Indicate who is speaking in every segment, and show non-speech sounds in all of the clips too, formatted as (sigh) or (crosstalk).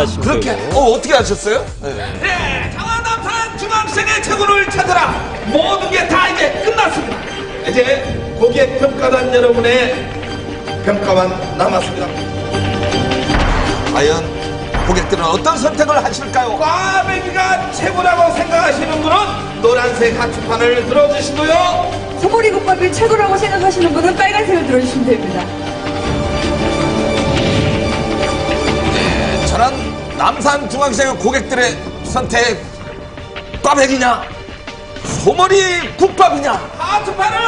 Speaker 1: 하신
Speaker 2: 그렇게. 어 어떻게 하셨어요? 네.
Speaker 3: 네, 강화남산 중학생의 최고를 찾아라. 모든 게 다 이제 끝났습니다. 이제 고객 평가단 여러분의 평가만 남았습니다.
Speaker 2: 과연 고객들은 어떤 선택을 하실까요?
Speaker 3: 꽈배기가 최고라고 생각하시는 분은 노란색 하트판을 들어주시고요.
Speaker 4: 소머리 국밥이 최고라고 생각하시는 분은 빨간색을 들어주시면 됩니다.
Speaker 2: 남산 중앙시장 고객들의 선택 꽈배기냐 소머리 국밥이냐
Speaker 3: 하트판을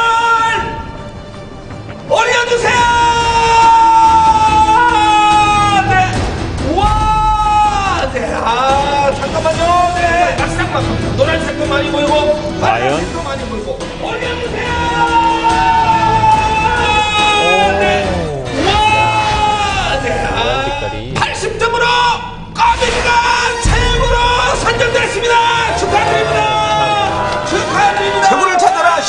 Speaker 3: 올려주세요. 네, 와, 네, 아 잠깐만요. 네, 낙상만 노란색도 많이 보이고
Speaker 1: 과연?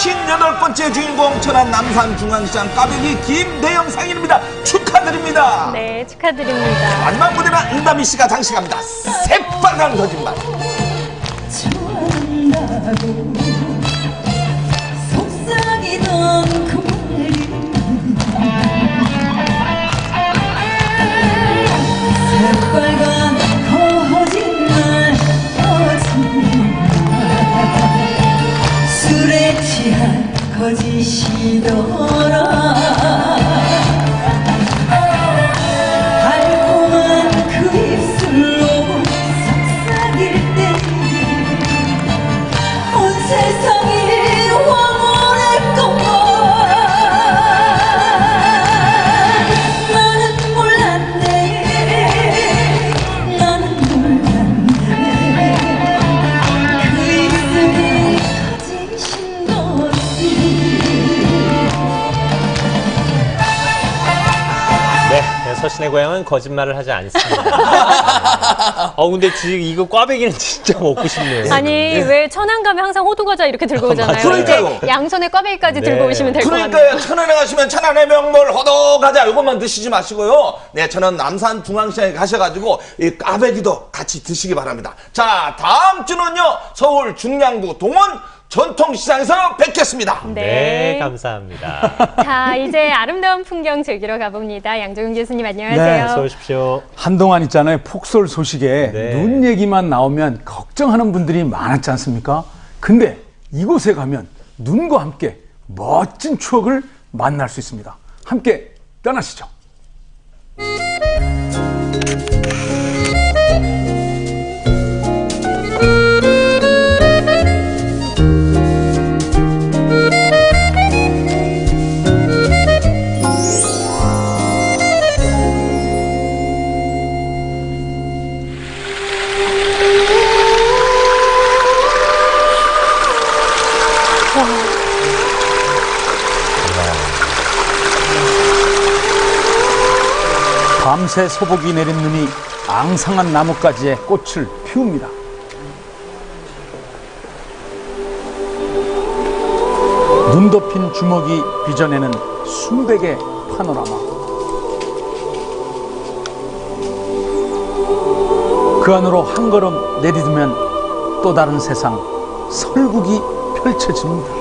Speaker 2: 158번째 주인공 천안 남산중앙시장 까베기 김대영 상인입니다. 축하드립니다.
Speaker 5: 네, 축하드립니다.
Speaker 2: 마지막 무대는 은담이 씨가 장식합니다. 새빨간 거짓말.
Speaker 4: 좋아한다고 속삭이던 거짓이더라
Speaker 1: 서신의 고향은 거짓말을 하지 않습니다. 어, 근데 지금 이거 꽈배기는 진짜 먹고 싶네요.
Speaker 5: 아니, 왜 천안 가면 항상 호두과자 이렇게 들고 오잖아요.
Speaker 2: 맞아요. 그러니까요.
Speaker 5: 이제 양손에 꽈배기까지
Speaker 1: 네.
Speaker 5: 들고 오시면 될 것 같네요.
Speaker 2: 그러니까요 천안에 가시면 천안의 명물 호두과자 이것만 드시지 마시고요 네 천안 남산 중앙시장에 가셔가지고 이 꽈배기도 같이 드시기 바랍니다 자 다음 주는요 서울 중량구 동원 전통시장에서 뵙겠습니다
Speaker 1: 네, 감사합니다. (laughs)
Speaker 5: 자, 이제 아름다운 풍경 즐기러 가봅니다. 양조경 교수님
Speaker 6: 네,
Speaker 5: 안녕하세요.
Speaker 1: 어서 오십시오.
Speaker 6: 한동안 있잖아요. 폭설 소식에
Speaker 1: 네.
Speaker 6: 눈 얘기만 나오면 걱정하는 분들이 많았지 않습니까? 근데 이곳에 가면 눈과 함께 멋진 추억을 만날 수 있습니다. 함께 떠나시죠. 밤새 소복이 내린 눈이 앙상한 나뭇가지에 꽃을 피웁니다. 눈 덮인 주먹이 빚어내는 순백의 파노라마. 그 안으로 한 걸음 내디디면 또 다른 세상 설국이 펼쳐집니다.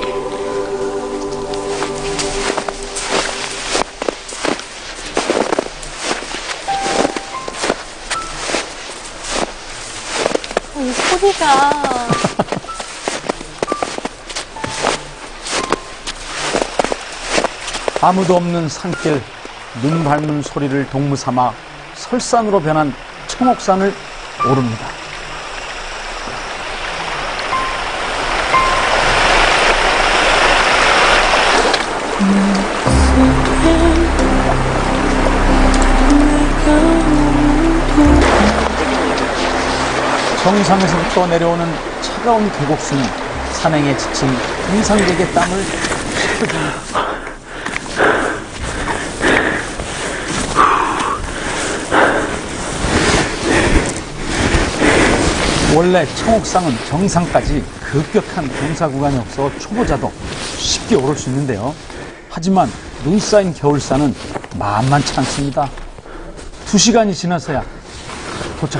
Speaker 5: 소리가.
Speaker 6: 아무도 없는 산길 눈 밟는 소리를 동무 삼아 설산으로 변한 청옥산을 오릅니다. 정상에서부터 내려오는 차가운 계곡수는 산행에 지친 등산객의 땀을 식혀줍니다. 원래 청옥상은 정상까지 급격한 경사 구간이 없어 초보자도 쉽게 오를 수 있는데요. 하지만 눈 쌓인 겨울산은 만만치 않습니다. 두 시간이 지나서야 도착했습니다.